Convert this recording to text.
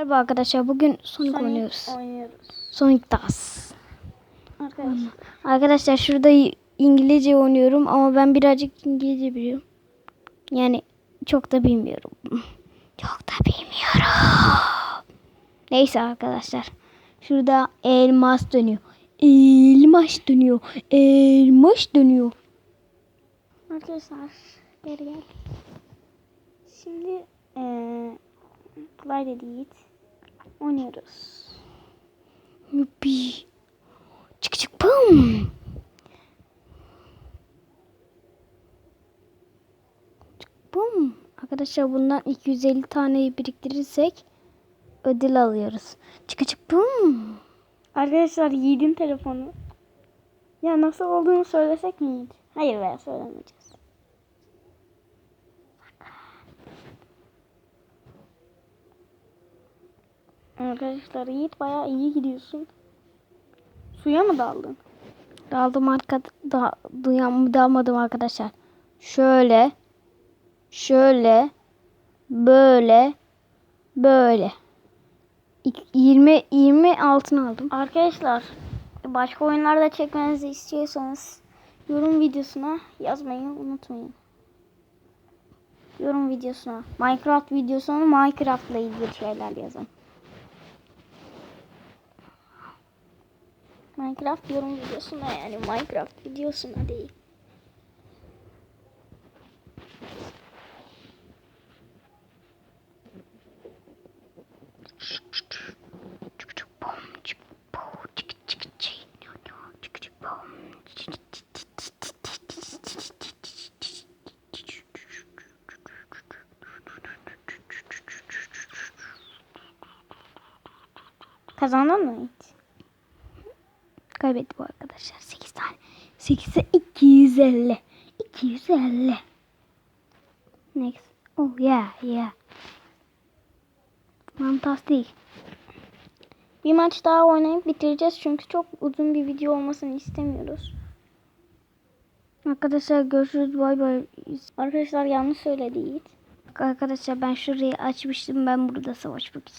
Merhaba arkadaşlar bugün Sonic, Sonic oynuyoruz. oynuyoruz. Sonic Das. Arkadaşlar. Arkadaşlar şurada İngilizce oynuyorum ama ben birazcık İngilizce biliyorum. Yani çok da bilmiyorum. Çok da bilmiyorum. Neyse arkadaşlar. Şurada elmas dönüyor. Elmas dönüyor. Elmas dönüyor. Arkadaşlar geri gel. Şimdi eee Play Dead oynuyoruz. Yuppi. Çık çık pum. Çık pum. Arkadaşlar bundan 250 taneyi biriktirirsek ödül alıyoruz. Çık çık pum. Arkadaşlar Yiğit'in telefonu. Ya nasıl olduğunu söylesek mi? Hayır be söylemeyeceğiz. Arkadaşlar Yiğit bayağı iyi gidiyorsun. Suya mı daldın? Daldım arka da duyam dalmadım arkadaşlar. Şöyle şöyle böyle böyle. İk- 20 20 altın aldım. Arkadaşlar başka oyunlarda çekmenizi istiyorsanız yorum videosuna yazmayı unutmayın. Yorum videosuna, Minecraft videosuna Minecraft ile ilgili şeyler yazın. Minecraft yorum videosuna yani Minecraft videosuna değil. Kazandın mı hiç? Kaybetti bu arkadaşlar. 8 tane. 8'e 250. 250. Next. Oh yeah yeah. Fantastik. Bir maç daha oynayıp bitireceğiz çünkü çok uzun bir video olmasını istemiyoruz. Arkadaşlar görüşürüz. Bay bay. Arkadaşlar yanlış söyledi. Arkadaşlar ben şurayı açmıştım. Ben burada savaşmak istiyorum.